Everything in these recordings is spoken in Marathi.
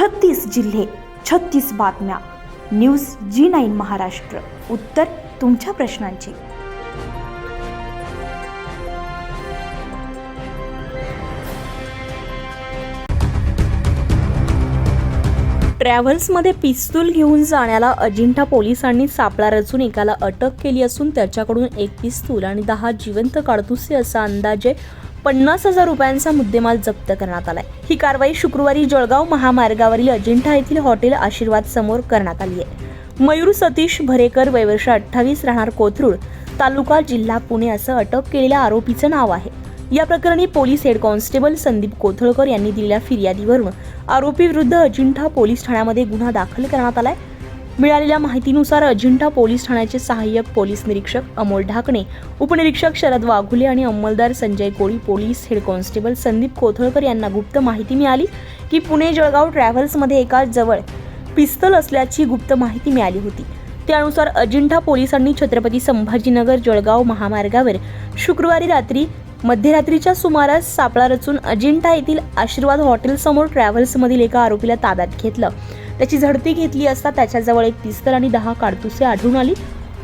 छत्तीस जिल्हे छत्तीस बातम्या. News G nine Maharashtra. उत्तर तुमच्या प्रश्नांची. ट्रॅव्हल्समध्ये पिस्तूल घेऊन जाण्याला अजिंठा पोलिसांनी सापळा रचून एकाला अटक केली असून त्याच्याकडून एक पिस्तूल आणि दहा जिवंत काडतुसे असा अंदाजे पन्नास हजार रुपयांचा मुद्देमाल जप्त करण्यात आलाय. ही कारवाई शुक्रवारी जळगाव महामार्गावरील अजिंठा येथील हॉटेल आशीर्वाद समोर करण्यात आली आहे. मयूर सतीश भरेकर वयवर्ष अठ्ठावीस राहणार कोथरूड तालुका जिल्हा पुणे असं अटक केलेल्या आरोपीचं नाव आहे. या प्रकरणी police head constable Sandeep Kothalkar यांनी दिलेल्या फिर्यादीवरून आरोपी विरुद्ध अजिंठा पोलीस ठाण्यामध्ये गुन्हा दाखल करण्यात आलाय. मिळालेल्या माहितीनुसार अजिंठा पोलीस ठाण्याचे सहाय्यक पोलीस निरीक्षक अमोल ढाकणे उपनिरीक्षक शरद वाघुले आणि अंमलदार Sanjay Koli police head constable Sandeep Kothalkar यांना गुप्त माहिती मिळाली की पुणे जळगाव ट्रॅव्हल्समध्ये एका जवळ पिस्तल असल्याची गुप्त माहिती मिळाली होती. त्यानुसार अजिंठा पोलिसांनी छत्रपती संभाजीनगर जळगाव महामार्गावर शुक्रवारी रात्री मध्यरात्रीच्या सुमारास सापळा रचून अजिंठा येथील आशीर्वाद हॉटेलसमोर ट्रॅव्हल्समधील एका आरोपीला ताब्यात घेतलं. त्याची झडती घेतली असता त्याच्याजवळ एक पिस्तल आणि दहा काडतुसे आढळून आली.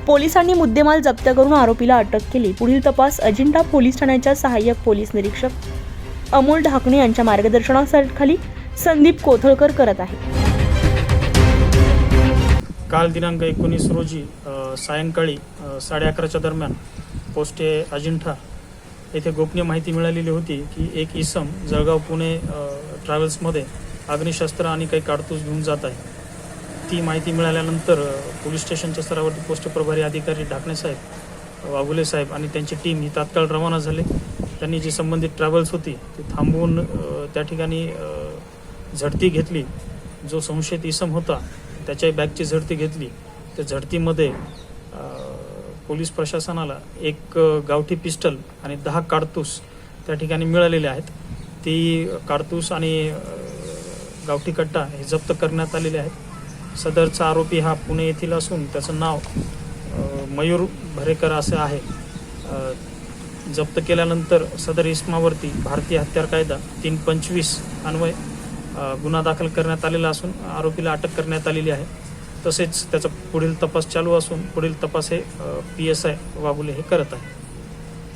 पोलिसांनी मुद्देमाल जप्त करून आरोपीला अटक केली. पुढील तपास अजिंठा पोलीस ठाण्याच्या सहाय्यक पोलीस निरीक्षक अमोल ढाकणे यांच्या मार्गदर्शनाखाली संदीप कोथळकर करत आहे. काल दिनांक एकोणीस रोजी सायंकाळी साडे अकराच्या दरम्यान पोस्टे अजिंठा येथे गोपनीय माहिती मिळालेली होती की एक इसम जळगाव पुणे ट्रॅव्हल्समध्ये अग्निशस्त्र आणि काही काडतूस घेऊन जात आहे. ती माहिती मिळाल्यानंतर पोलीस स्टेशनच्या स्तरावरती पोस्ट प्रभारी अधिकारी ढाकणे साहेब वाघुले साहेब आणि त्यांची टीम ही तात्काळ रवाना झाले. त्यांनी जी संबंधित ट्रॅव्हल्स होती ती थांबवून त्या ठिकाणी झडती घेतली. जो संशयित इसम होता त्याच्याही बॅगची झडती घेतली. त्या झडतीमध्ये पोलीस प्रशासनाला एक गावठी पिस्टल आणि दहा काडतूस त्या ठिकाणी मिळालेले आहेत. ती काडतूस आणि गावठी कट्टा हे जप्त करण्यात आलेले आहेत. सदरचा आरोपी हा पुणे येथील असून त्याचं नाव मयूर भरेकर असं आहे. जप्त केल्यानंतर सदर इस्मावरती भारतीय हत्यार कायदा तीन पंचवीस अन्वय गुन्हा दाखल करण्यात आलेला असून आरोपीला अटक करण्यात आलेली आहे. तसेच त्याचा पुढील तपास चालू असून पुढील तपास हे पी एस आय वागुले हे करत आहे.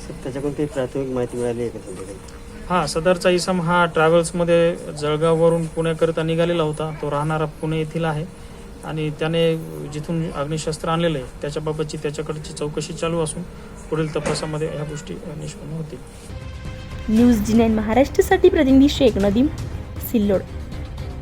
सर त्याच्याकडून काही प्राथमिक माहिती मिळाली आहे का हा सदरचा इसम हा ट्रॅव्हल्समध्ये जळगाववरून पुण्याकरिता निघालेला होता. तो राहणारा पुणे येथील आहे. आणि त्याने जिथून अग्निशस्त्र आणलेलं आहे त्याच्याबाबतची त्याच्याकडची चौकशी चालू असून पुढील तपासामध्ये ह्या गोष्टी निष्पन्न होतील. न्यूज जी नाईन महाराष्ट्रासाठी प्रतिनिधी शेख नदीम सिल्लोड.